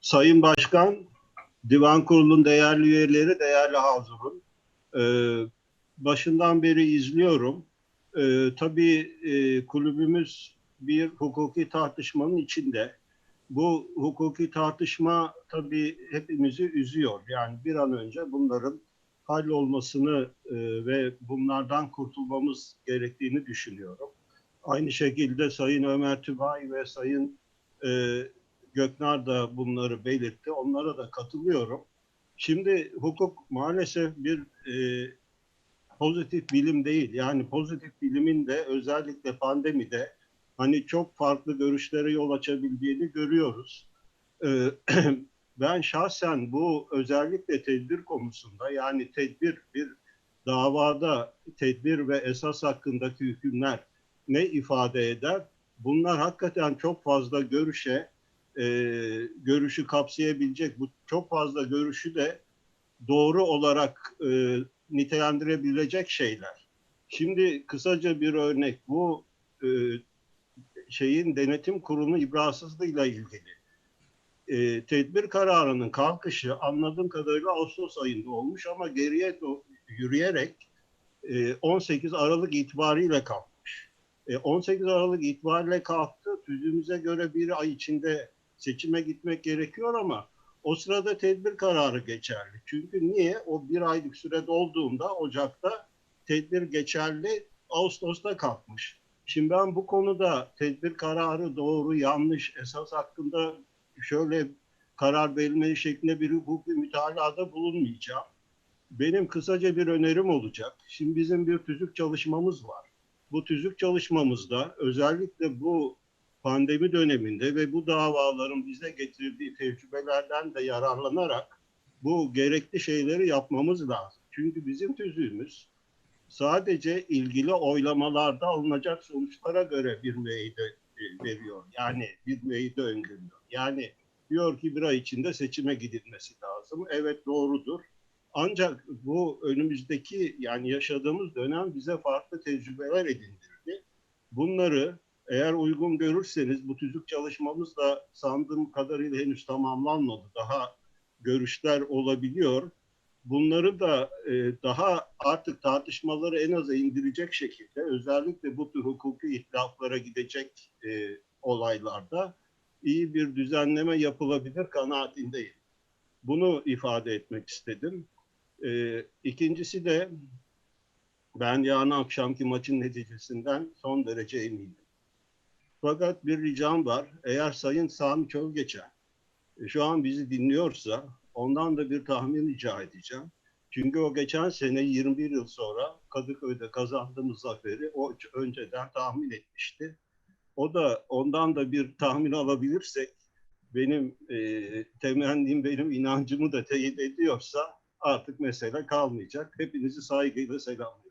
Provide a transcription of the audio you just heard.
Sayın Başkan, Divan Kurulu'nun değerli üyeleri, değerli hazırın. Ee, başından beri izliyorum. Ee, tabii e, kulübümüz bir hukuki tartışmanın içinde. Bu hukuki tartışma tabii hepimizi üzüyor. Yani bir an önce bunların hallolmasını e, ve bunlardan kurtulmamız gerektiğini düşünüyorum. Aynı şekilde Sayın Ömer Tübay ve Sayın e, Göknar da bunları belirtti. Onlara da katılıyorum. Şimdi hukuk maalesef bir e, pozitif bilim değil. Yani pozitif bilimin de özellikle pandemide hani çok farklı görüşlere yol açabildiğini görüyoruz. E, ben şahsen bu özellikle tedbir konusunda yani tedbir bir davada tedbir ve esas hakkındaki hükümler ne ifade eder? Bunlar hakikaten çok fazla görüşe e, görüşü kapsayabilecek bu çok fazla görüşü de doğru olarak e, nitelendirebilecek şeyler. Şimdi kısaca bir örnek bu e, şeyin denetim kurulu ibrasızlığıyla ilgili. E, tedbir kararının kalkışı anladığım kadarıyla Ağustos ayında olmuş ama geriye yürüyerek e, 18 Aralık itibariyle kalkmış. E, 18 Aralık itibariyle kalktı. Tüzüğümüze göre bir ay içinde seçime gitmek gerekiyor ama o sırada tedbir kararı geçerli. Çünkü niye? O bir aylık süre dolduğunda Ocak'ta tedbir geçerli, Ağustos'ta kalkmış. Şimdi ben bu konuda tedbir kararı doğru, yanlış, esas hakkında şöyle karar verilmeli şeklinde bir hukuki mütalada bulunmayacağım. Benim kısaca bir önerim olacak. Şimdi bizim bir tüzük çalışmamız var. Bu tüzük çalışmamızda özellikle bu pandemi döneminde ve bu davaların bize getirdiği tecrübelerden de yararlanarak bu gerekli şeyleri yapmamız lazım. Çünkü bizim tüzüğümüz sadece ilgili oylamalarda alınacak sonuçlara göre bir müeyyide e, veriyor. Yani bir müeyyide öngörüyor. Yani diyor ki bir ay içinde seçime gidilmesi lazım. Evet doğrudur. Ancak bu önümüzdeki yani yaşadığımız dönem bize farklı tecrübeler edindirdi. Bunları eğer uygun görürseniz bu tüzük çalışmamız da sandığım kadarıyla henüz tamamlanmadı. Daha görüşler olabiliyor. Bunları da e, daha artık tartışmaları en aza indirecek şekilde özellikle bu tür hukuki ihtilaflara gidecek e, olaylarda iyi bir düzenleme yapılabilir kanaatindeyim. Bunu ifade etmek istedim. E, ikincisi de ben yarın akşamki maçın neticesinden son derece eminim. Fakat bir ricam var. Eğer Sayın Sami Çölgeçen e, şu an bizi dinliyorsa ondan da bir tahmin rica edeceğim. Çünkü o geçen sene 21 yıl sonra Kadıköy'de kazandığımız zaferi o önceden tahmin etmişti. O da ondan da bir tahmin alabilirsek benim e, temennim, benim inancımı da teyit ediyorsa artık mesele kalmayacak. Hepinizi saygıyla selamlıyorum.